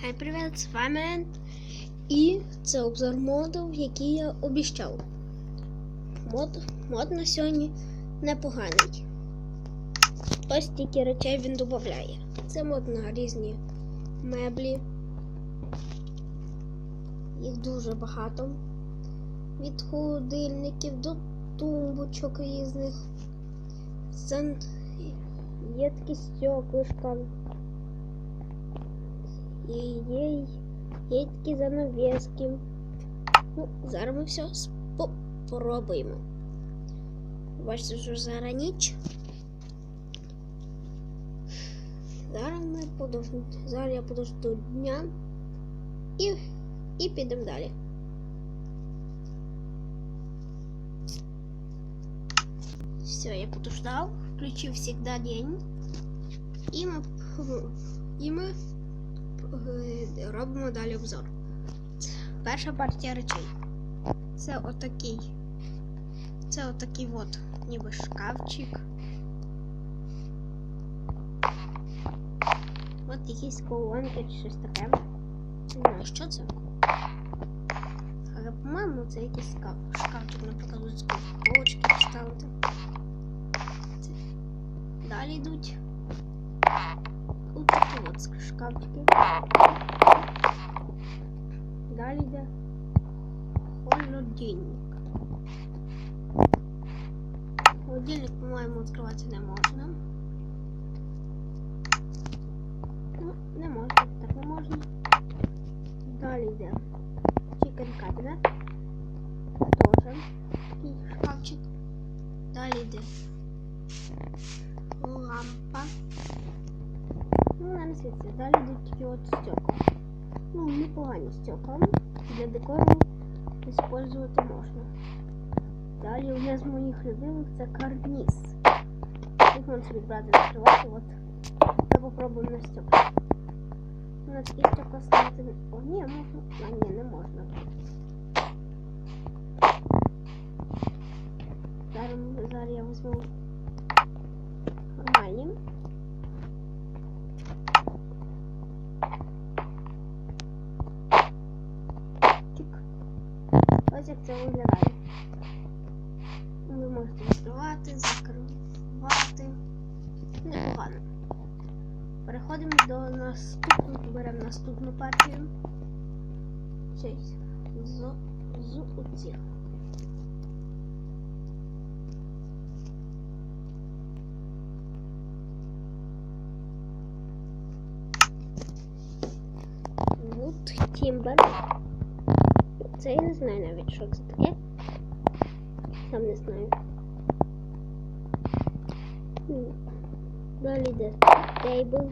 Хай привіт, з вами. І це обзор модів, які я обіщав. Мод, мод на сьогодні непоганий. Ось стільки речей він додає. Це мод на різні меблі. Їх дуже багато. Від холодильників до тумбочок різних. Є такі стеклишка. І є, є такі занавески. Ну, зараз ми все спробуємо. Бачите, що зараз ніч. Зараз ми подождемо. Зараз я подожду дня і, і підемо далі. Все, я подождал, включив всегда день. І ми, і ми е, робимо далі обзор. Перша партія речей. Це отакий. Це отакий от, ніби шкафчик. От якісь колонки чи щось таке. Не знаю, що це. Але, по-моєму, це якийсь шкаф. Шкафчик, наприклад, з полочки поставити. Далі йдуть. Ось такі от шкафчики. Далі йде холодильник. Холодильник, по-моєму, відкриватися не можна. Ну, не можна, так не можна. Далі йде chicken cabinet. Тоже такий шкафчик. Далі йде лампа. Ну, світиться. Далі йдуть такі от стекла. Ну, непогані стекла. Для декору використовувати можна. Далі одне з моїх любимих це карніз. Їх можна собі брати закривати. От. Я попробую на стекла. На такі стекла ставити. О, ні, можна. А ні, не можна. Зараз, зараз я візьму Ось як це виглядає. Ви можете відкривати, закривати. Непогано. Переходимо до наступного, беремо наступну партію. Щось з, з оцих. Це я не знаю навіть, що це таке. Сам не знаю. Далі йде тейбл.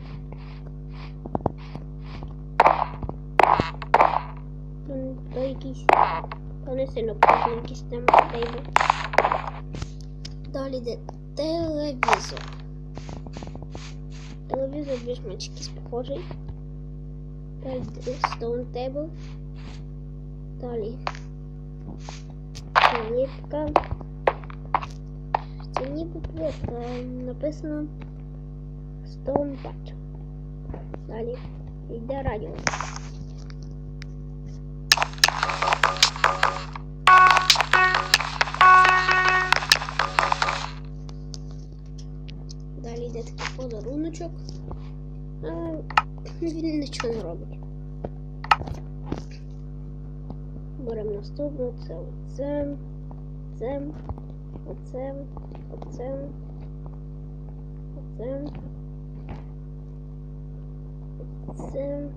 То якийсь. То не сильно потрібно якийсь там тейбл. Далі йде телевізор. Телевізор більш-менш якийсь похожий. Stone table. Далі. Плитка. Це ніби плитка. Написано Stone Patch. Далі йде радіо. Далі йде такий подаруночок. А він нічого не робить. Беремо наступну, це оце, це, оце, оце, оце, оце,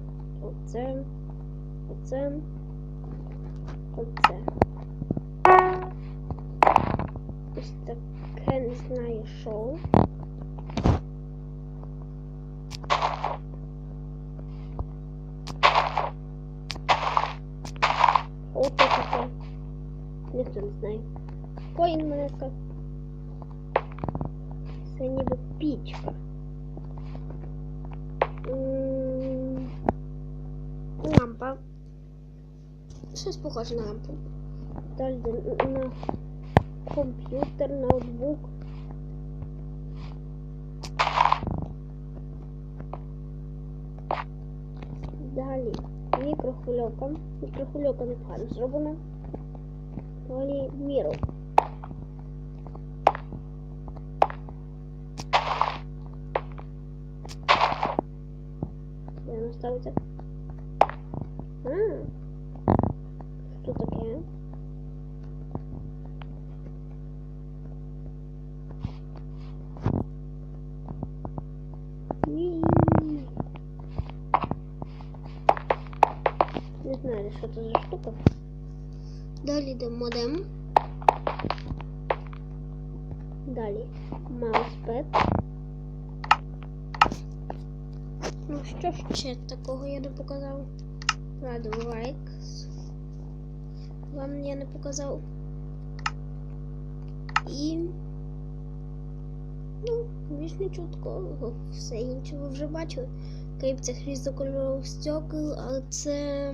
оце, оце, оце. Ось таке не знаю що. Ось таке. Ніхто не знає. Коін монетка. Це ніби пічка. М, Лампа. Щось похоже на лампу. Далі йде на комп'ютер, ноутбук. Мікрохвильовка. Мікрохвильовка непогано зроблена. Далі міру. Де вона ставиться? Не знаю, що це за штука. Далі йде модем. Далі мауспад. Ну що ж ще такого я не показав? Ладно, лайк. Вам я не показав. І. Ну, більш нічого такого. Все інше ви вже бачили. Крім цих різнокольорових стекол, але це.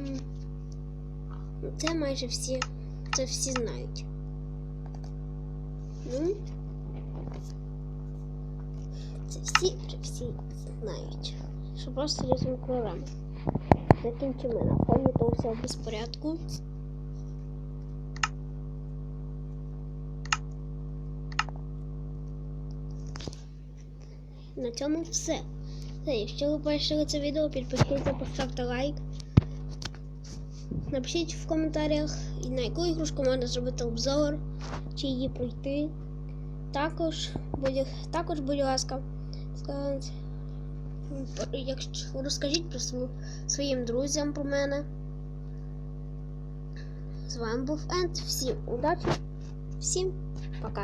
Це майже всі. Це всі знають. Ну. Це всі всі знають. Що просто різними кольорами. Закінчимо на фоні того всього безпорядку. На цьому все. Все, якщо ви бачили це відео, підпишіться, поставте лайк. Напишіть в коментарях, на яку ігрушку можна зробити обзор, чи її пройти. Також, будь, також будь ласка, якщо розкажіть про сво- своїм друзям про мене. З вами був Енд. Всім удачі, всім пока.